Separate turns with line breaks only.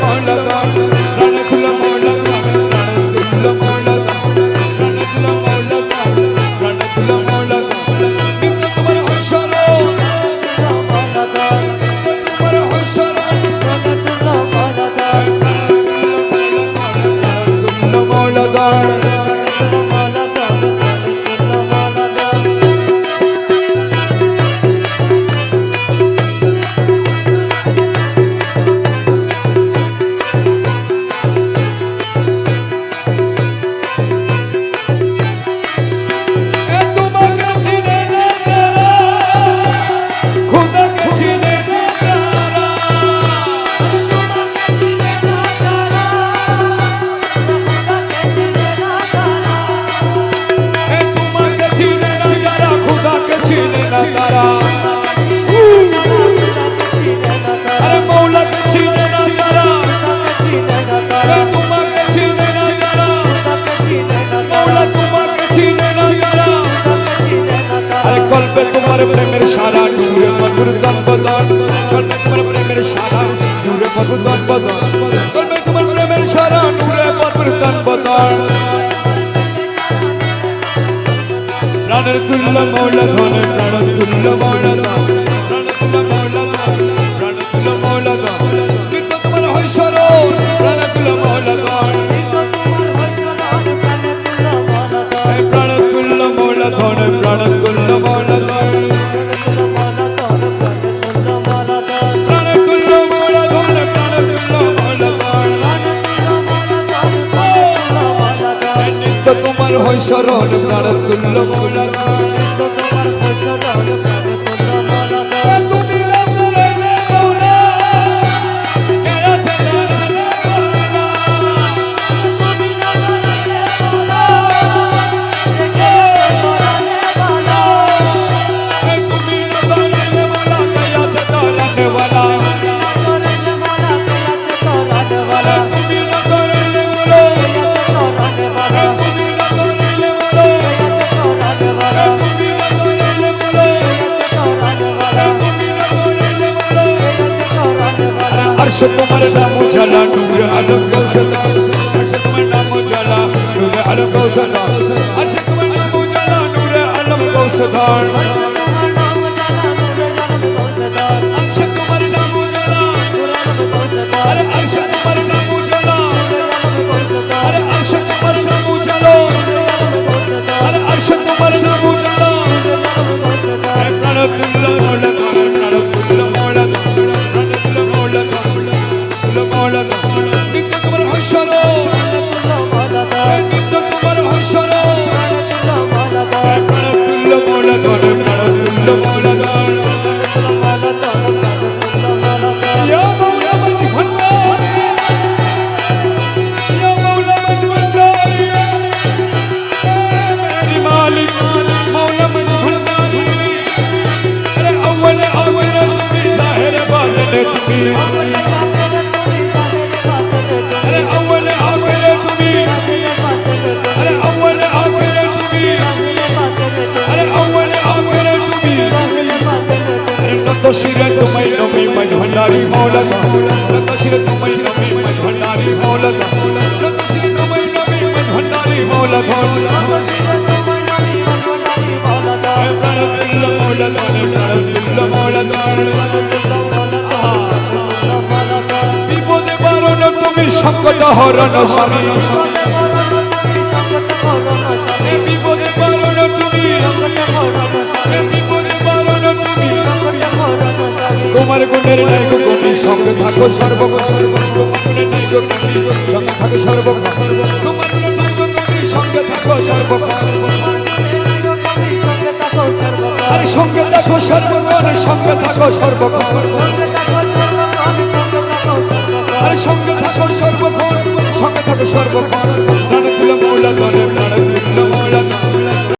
মহলা দান তারা। আরে মৌলাকে চিনে না তারা। এ তোমাকে চিনে না তারা। মৌলা তোমাকে চিনে না তারা। আরে কল্পে তোমার প্রেমের সারা নূরে মধুর দান বদন কল্পে তোমার প্রেমের সারা নূরে মধুর দান বদন কল্পে তোমার প্রেমের সারা নূরে মধুর দান বদন প্রাণের তুল্য মৌলা ধন প্রাণ তুল্য মৌলা স্মরণ প্রাণ তুল্য মৌলা আরশে তোমার নাম উজালা, নূরে আলম গৌসালা আরশে তোমার নাম উজালা, নূরে আলম গৌসালা আরশে তোমার উজালা, নূরে আলম গৌসালা আরশে তোমার উজালা, নূরে আলম গৌসালা আরশে তোমার নাম Yeah. সংকট হরণ স্বামী। তুমি তুমি তোমার গুণের গো গুণী সঙ্গে থাকো সর্বক্ষণ সঙ্গে থাকো সর্বক্ষণ সঙ্গে থাকো সঙ্গে থাকো সঙ্গে থাকো সর্বক্ষণ। সর্বক্ষণ মৌলা ধরে